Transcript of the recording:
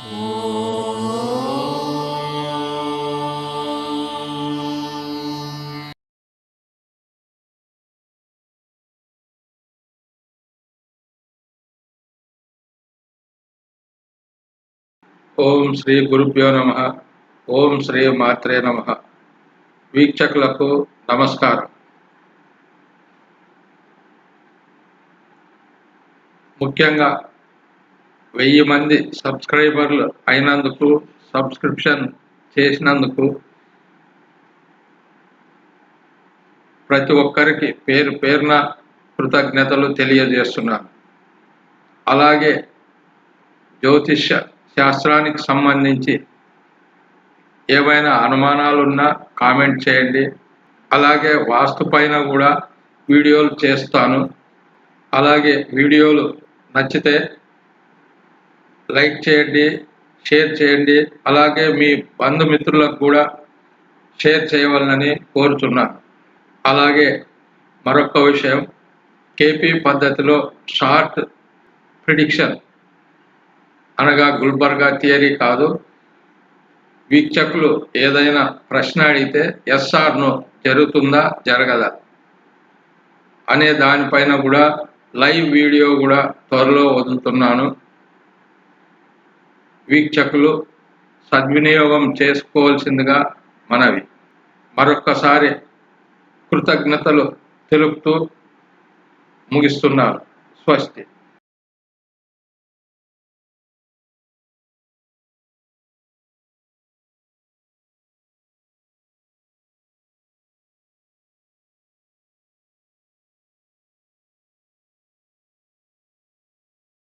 ఓం శ్రీ గురుభ్యో నమ. ఓం శ్రీ మాత్రే నమ. వీక్షకులకు నమస్కారం. ముఖ్యంగా వెయ్యి మంది సబ్స్క్రైబర్లు అయినందుకు సబ్స్క్రిప్షన్ చేసినందుకు ప్రతి ఒక్కరికి పేరు పేరున కృతజ్ఞతలు తెలియజేస్తున్నాను. అలాగే జ్యోతిష్య శాస్త్రానికి సంబంధించి ఏవైనా అనుమానాలున్నా కామెంట్ చేయండి. అలాగే వాస్తు పైన కూడా వీడియోలు చేస్తాను. అలాగే వీడియోలు నచ్చితే లైక్ చేయండి షేర్ చేయండి. అలాగే మీ బంధుమిత్రులకు కూడా షేర్ చేయవాలని కోరుతున్నాను అలాగే మరొక విషయం కేపీ పద్ధతిలో షార్ట్ ప్రిడిక్షన్ అనగా గుల్బర్గా థియరీ కాదు. వీక్షకులు ఏదైనా ప్రశ్న అడిగితే ఎస్ఆర్ను జరుగుతుందా జరగదా అనే దానిపైన కూడా లైవ్ వీడియో కూడా త్వరలో వదులుతున్నాను. వీక్షకులు సద్వినియోగం చేసుకోవాల్సిందిగా మనవి. మరొక్కసారి కృతజ్ఞతలు తెలుపుతూ ముగిస్తున్నాను. స్వస్తి.